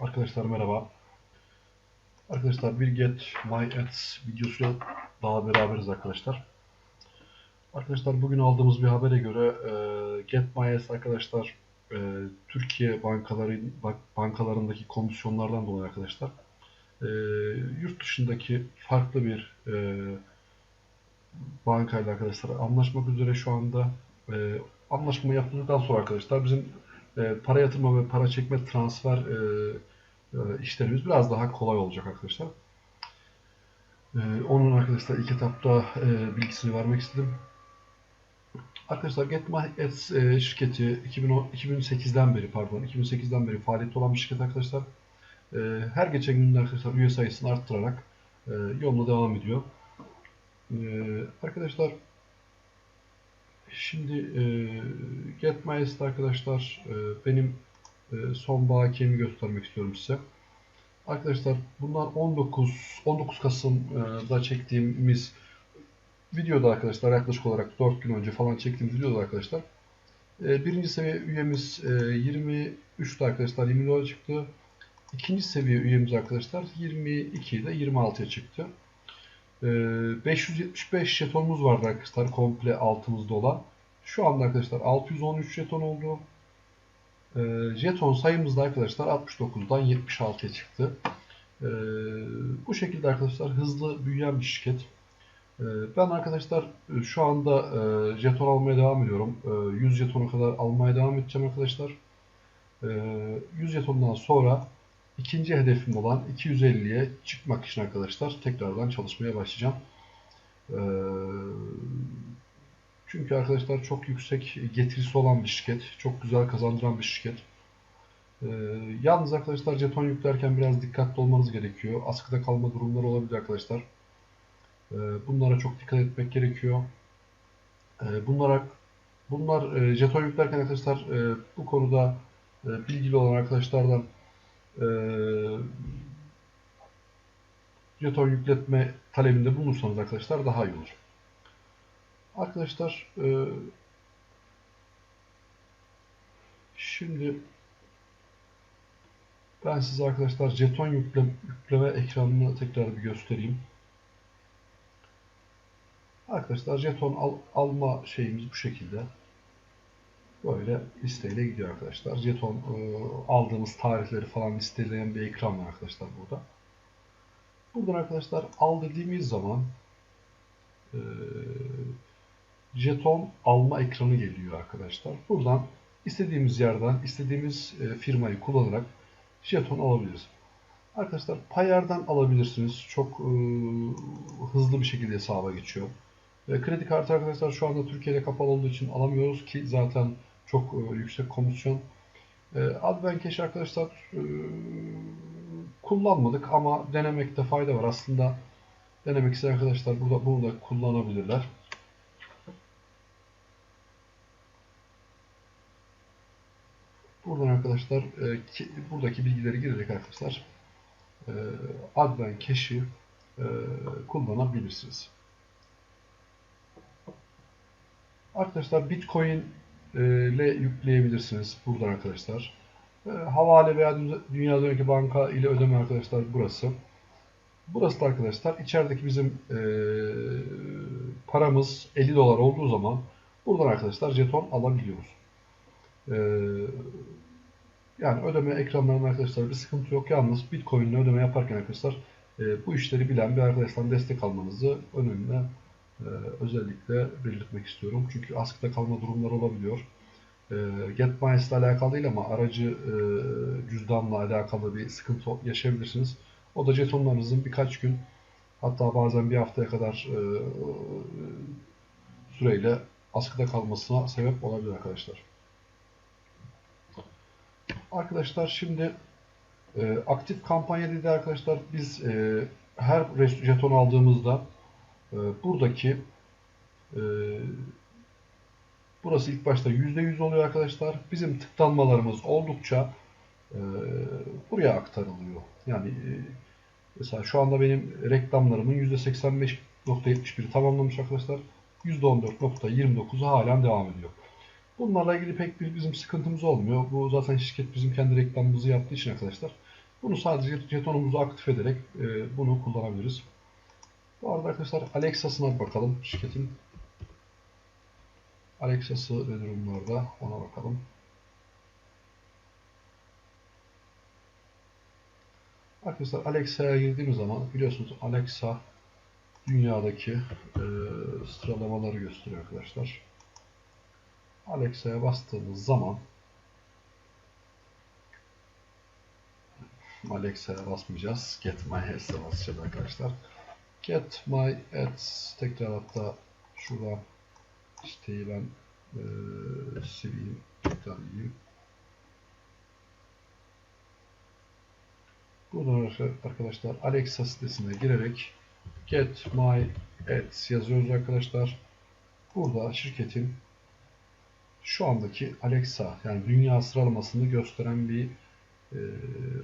Arkadaşlar merhaba. Arkadaşlar bir Get My Ads videosuyla daha beraberiz arkadaşlar. Arkadaşlar bugün aldığımız bir habere göre e, Get My Ads arkadaşlar e, Türkiye bankaları bankalarındaki komisyonlardan dolayı arkadaşlar e, yurt dışındaki farklı bir bankayla arkadaşlar anlaşmak üzere şu anda e, anlaşma yapıldıktan sonra arkadaşlar bizim para yatırma ve para çekme transfer e, işlerimiz biraz daha kolay olacak arkadaşlar. E, onun arkadaşlar ilk etapta e, bilgisini vermek istedim. Arkadaşlar Get My Ads e, şirketi 2010 2008'den beri pardon 2008'den beri faaliyette olan bir şirket arkadaşlar. E, her geçen gün arkadaşlar üye sayısını arttırarak e, yoluna devam ediyor. Arkadaşlar Şimdi Get My Ads'te arkadaşlar benim son bakiyemi göstermek istiyorum size. Arkadaşlar bunlar 19 19 Kasım'da çektiğimiz videoda arkadaşlar yaklaşık olarak 4 gün önce falan çektiğimiz videoda arkadaşlar e, birinci seviye üyemiz e, 23'te arkadaşlar 20 dolara çıktı. İkinci seviye üyemiz arkadaşlar 22'de 26'ya çıktı. E, 575 jetonumuz vardı arkadaşlar komple altımızda olan. Şu anda arkadaşlar 613 jeton oldu. E, jeton sayımız da arkadaşlar 69'dan 76'ya çıktı. E, bu şekilde arkadaşlar hızlı büyüyen bir şirket. E, ben arkadaşlar e, şu anda e, jeton almaya devam ediyorum. E, 100 jetona kadar almaya devam edeceğim arkadaşlar. E, 100 jetondan sonra ikinci hedefim olan 250'ye çıkmak için arkadaşlar tekrardan çalışmaya başlayacağım. E, çünkü arkadaşlar çok yüksek getirisi olan bir şirket. Çok güzel kazandıran bir şirket. Ee, yalnız arkadaşlar jeton yüklerken biraz dikkatli olmanız gerekiyor. Askıda kalma durumları olabilir arkadaşlar. Ee, bunlara çok dikkat etmek gerekiyor. Ee, bunlara bunlar e, jeton yüklerken arkadaşlar e, bu konuda e, bilgili olan arkadaşlardan e, jeton yükletme talebinde bulunursanız arkadaşlar daha iyi olur. Arkadaşlar e, şimdi ben size arkadaşlar jeton yükle, yükleme ekranını tekrar bir göstereyim. Arkadaşlar jeton al, alma şeyimiz bu şekilde. Böyle listeyle gidiyor arkadaşlar. Jeton e, aldığımız tarihleri falan listeleyen bir ekran var arkadaşlar burada. Buradan arkadaşlar al dediğimiz zaman e, jeton alma ekranı geliyor arkadaşlar. Buradan istediğimiz yerden istediğimiz e, firmayı kullanarak jeton alabiliriz. Arkadaşlar Payar'dan alabilirsiniz. Çok e, hızlı bir şekilde hesaba geçiyor. E, kredi kartı arkadaşlar şu anda Türkiye'de kapalı olduğu için alamıyoruz ki zaten çok e, yüksek komisyon. E, Advencash arkadaşlar e, kullanmadık ama denemekte fayda var. Aslında denemek isteyen arkadaşlar burada bunu da kullanabilirler. Buradan arkadaşlar e, ki, buradaki bilgileri girerek arkadaşlar e, Adven Cash'i e, kullanabilirsiniz. Arkadaşlar Bitcoin e, ile yükleyebilirsiniz buradan arkadaşlar. E, havale veya dünya döneki banka ile ödeme arkadaşlar burası. Burası da arkadaşlar içerideki bizim e, paramız 50 dolar olduğu zaman buradan arkadaşlar jeton alabiliyoruz. E, yani ödeme ekranlarında arkadaşlar bir sıkıntı yok. Yalnız Bitcoin ile ödeme yaparken arkadaşlar e, bu işleri bilen bir arkadaştan destek almanızı önemli e, özellikle belirtmek istiyorum. Çünkü askıda kalma durumları olabiliyor. E, GetMiles ile alakalı değil ama aracı cüzdanla alakalı bir sıkıntı yaşayabilirsiniz. O da jetonlarınızın birkaç gün hatta bazen bir haftaya kadar süreyle askıda kalmasına sebep olabilir arkadaşlar. Arkadaşlar şimdi e, aktif kampanya dedi arkadaşlar biz e, her jeton aldığımızda e, buradaki e, burası ilk başta %100 oluyor arkadaşlar. Bizim tıklanmalarımız oldukça e, buraya aktarılıyor. Yani e, mesela şu anda benim reklamlarımın %85.71'i tamamlamış arkadaşlar. %14.29'u halen devam ediyor. Bunlarla ilgili pek bir bizim sıkıntımız olmuyor. Bu zaten şirket bizim kendi reklamımızı yaptığı için arkadaşlar Bunu sadece jetonumuzu aktif ederek e, bunu kullanabiliriz. Bu arada arkadaşlar Alexa'sına bakalım şirketin. Alexa'sı ne durumlarda ona bakalım. Arkadaşlar Alexa'ya girdiğimiz zaman biliyorsunuz Alexa dünyadaki e, sıralamaları gösteriyor arkadaşlar. Alexa'ya bastığımız zaman Alexa'ya basmayacağız. Get My Ads'e basacağız arkadaşlar. Get My Ads tekrar hatta şuradan siteyi ben e, sileyim. Tekrar yiyeyim. Buradan arkadaşlar Alexa sitesine girerek Get My Ads yazıyoruz arkadaşlar. Burada şirketin şu andaki Alexa yani dünya sıralamasını gösteren bir e,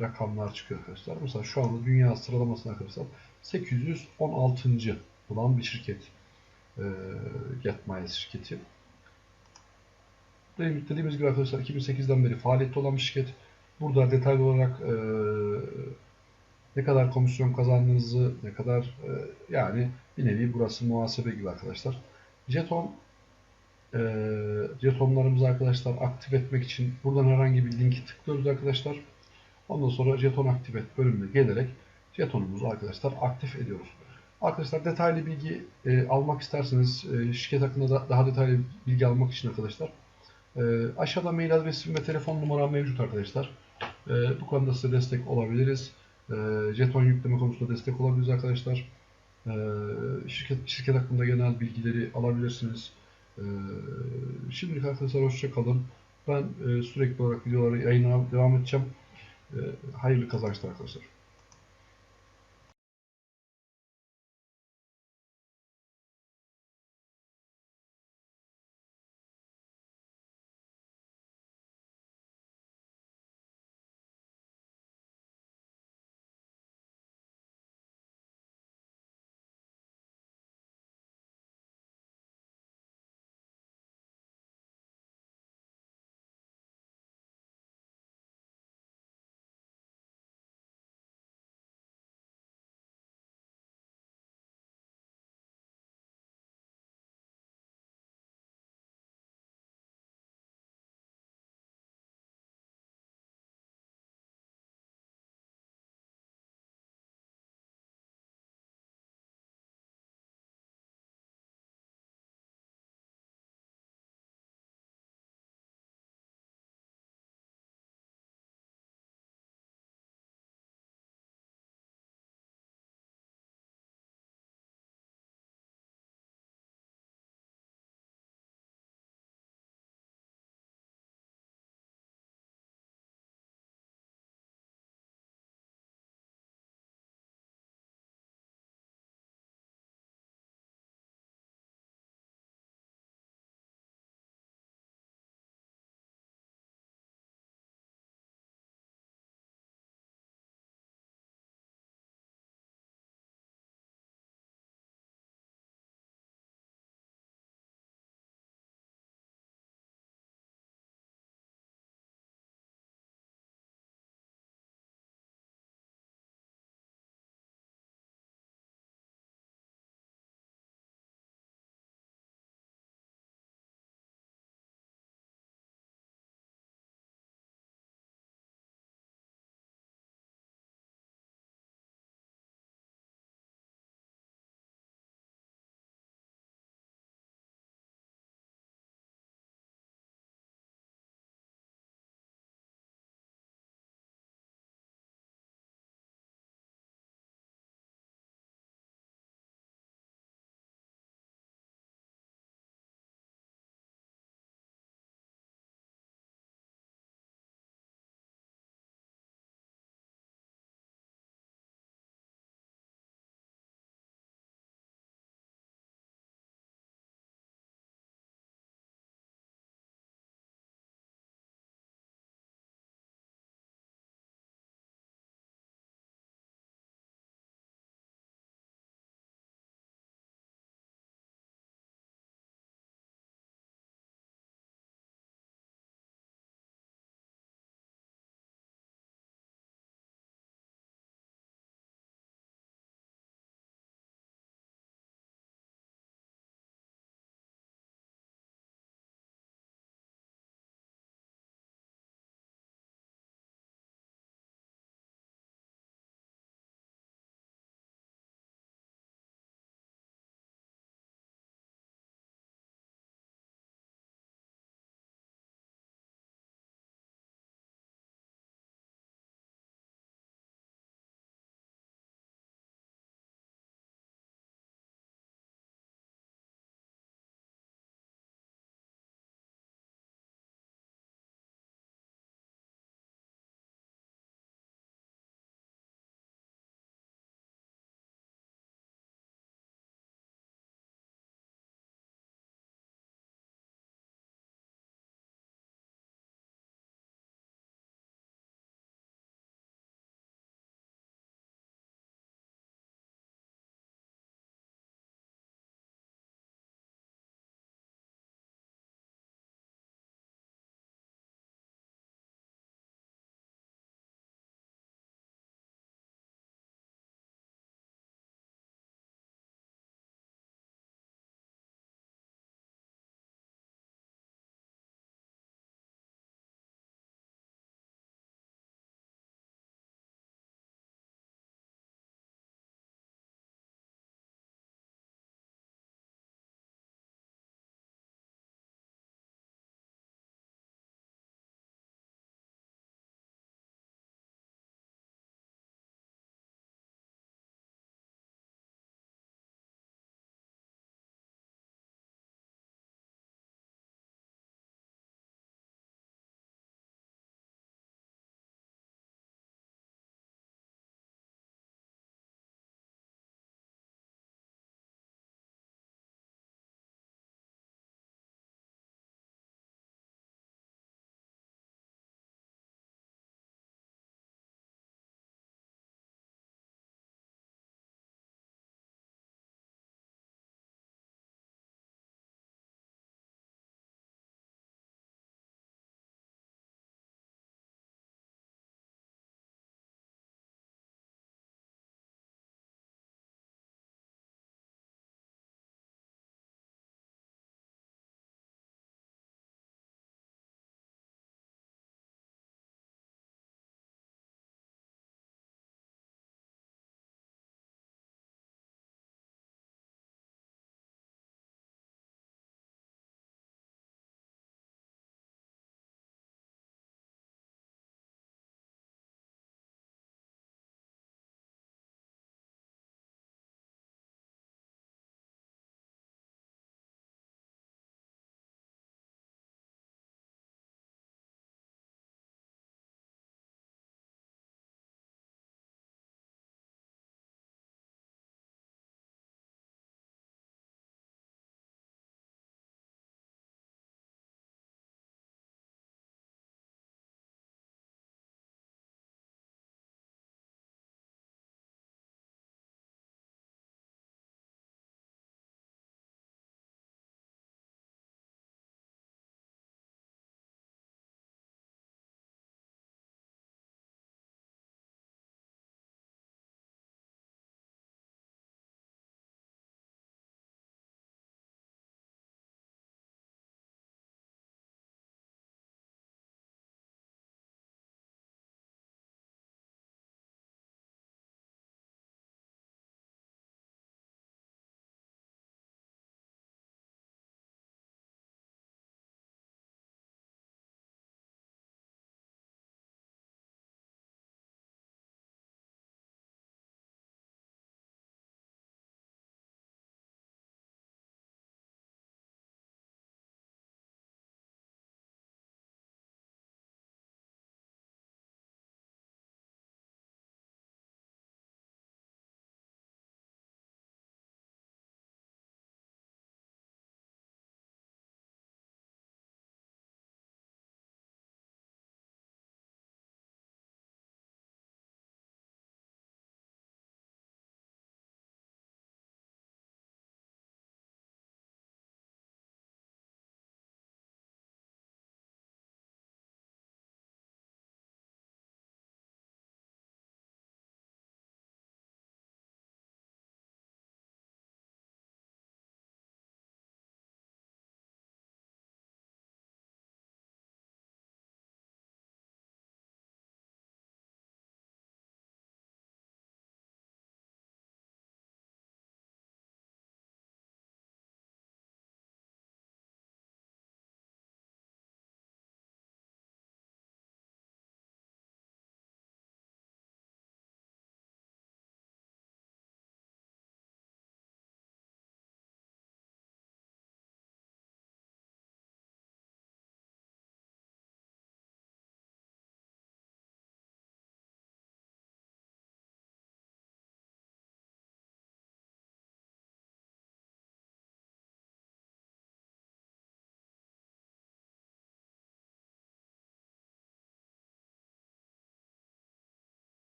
rakamlar çıkıyor arkadaşlar. Mesela şu anda dünya sıralamasına arkadaşlar 816. olan bir şirket. E, GetMyS şirketi. Dediğimiz gibi arkadaşlar 2008'den beri faaliyette olan bir şirket. Burada detaylı olarak e, ne kadar komisyon kazandığınızı, ne kadar e, yani bir nevi burası muhasebe gibi arkadaşlar. Jeton e, jetonlarımızı arkadaşlar aktif etmek için buradan herhangi bir linki tıklıyoruz arkadaşlar. Ondan sonra jeton aktif et bölümüne gelerek jetonumuzu arkadaşlar aktif ediyoruz. Arkadaşlar detaylı bilgi e, almak isterseniz e, şirket hakkında da, daha detaylı bilgi almak için arkadaşlar e, aşağıda mail adresim ve telefon numaram mevcut arkadaşlar. E, bu konuda size destek olabiliriz. E, jeton yükleme konusunda destek olabiliriz arkadaşlar. E, şirket, şirket hakkında genel bilgileri alabilirsiniz. E, şimdilik arkadaşlar hoşça kalın. Ben e, sürekli olarak videoları yayınlamaya devam edeceğim. E, hayırlı kazançlar arkadaşlar.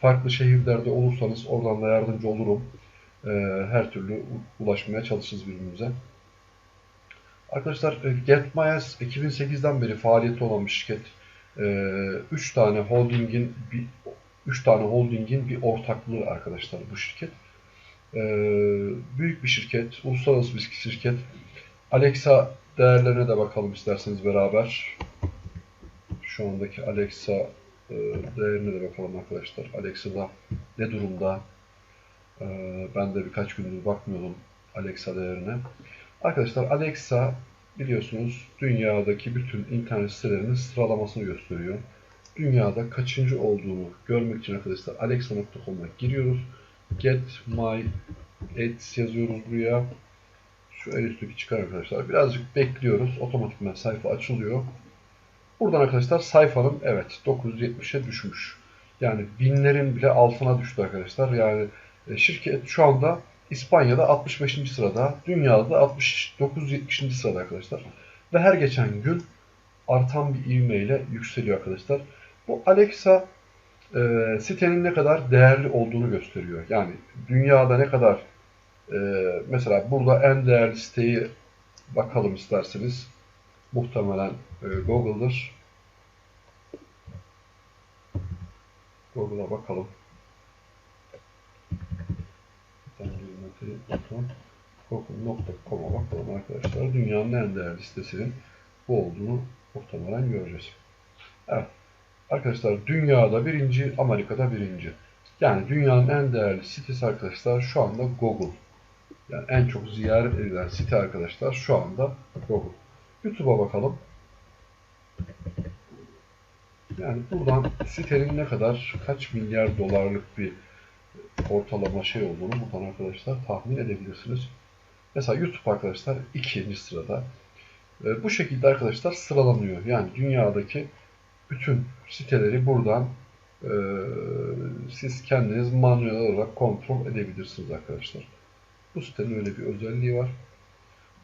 Farklı şehirlerde olursanız oradan da yardımcı olurum. E, her türlü ulaşmaya çalışırız birbirimize. Arkadaşlar e, GetMyAs 2008'den beri faaliyette olan bir şirket. 3 tane holdingin bir 3 tane holdingin bir ortaklığı arkadaşlar bu şirket. E, büyük bir şirket, uluslararası bir şirket. Alexa değerlerine de bakalım isterseniz beraber. Şu andaki Alexa e, değerine de bakalım arkadaşlar. Alexa'da ne durumda? E, ben de birkaç gündür bakmıyordum Alexa değerine. Arkadaşlar Alexa biliyorsunuz dünyadaki bütün internet sitelerinin sıralamasını gösteriyor. Dünyada kaçıncı olduğunu görmek için arkadaşlar alexa.com'a giriyoruz. Get my ads yazıyoruz buraya. Şu el üstteki çıkar arkadaşlar. Birazcık bekliyoruz. Otomatikman sayfa açılıyor. Buradan arkadaşlar sayfanın evet 970'e düşmüş. Yani binlerin bile altına düştü arkadaşlar. Yani e, şirket şu anda İspanya'da 65. sırada, dünyada da 69-70. sırada arkadaşlar. Ve her geçen gün artan bir ivmeyle yükseliyor arkadaşlar. Bu Alexa e, sitenin ne kadar değerli olduğunu gösteriyor. Yani dünyada ne kadar e, mesela burada en değerli siteyi bakalım isterseniz. Muhtemelen e, Google'dır. Google'a bakalım. Google.com'a bakalım arkadaşlar. Dünyanın en değerli sitesinin bu olduğunu muhtemelen göreceğiz. Evet. Arkadaşlar dünyada birinci, Amerika'da birinci. Yani dünyanın en değerli sitesi arkadaşlar şu anda Google. Yani en çok ziyaret edilen site arkadaşlar şu anda Google. YouTube'a bakalım. Yani buradan sitenin ne kadar, kaç milyar dolarlık bir ortalama şey olduğunu buradan arkadaşlar tahmin edebilirsiniz. Mesela YouTube arkadaşlar ikinci sırada. E, bu şekilde arkadaşlar sıralanıyor. Yani dünyadaki bütün siteleri buradan e, siz kendiniz manuel olarak kontrol edebilirsiniz arkadaşlar. Bu sitenin öyle bir özelliği var.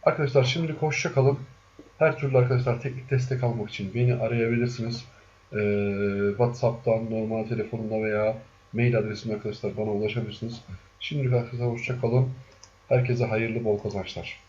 Arkadaşlar şimdi hoşça kalın. Her türlü arkadaşlar teknik destek almak için beni arayabilirsiniz. Ee, WhatsApp'tan, normal telefonunda veya mail adresimle arkadaşlar bana ulaşabilirsiniz. Şimdilik arkadaşlar hoşça kalın. Herkese hayırlı bol kazançlar.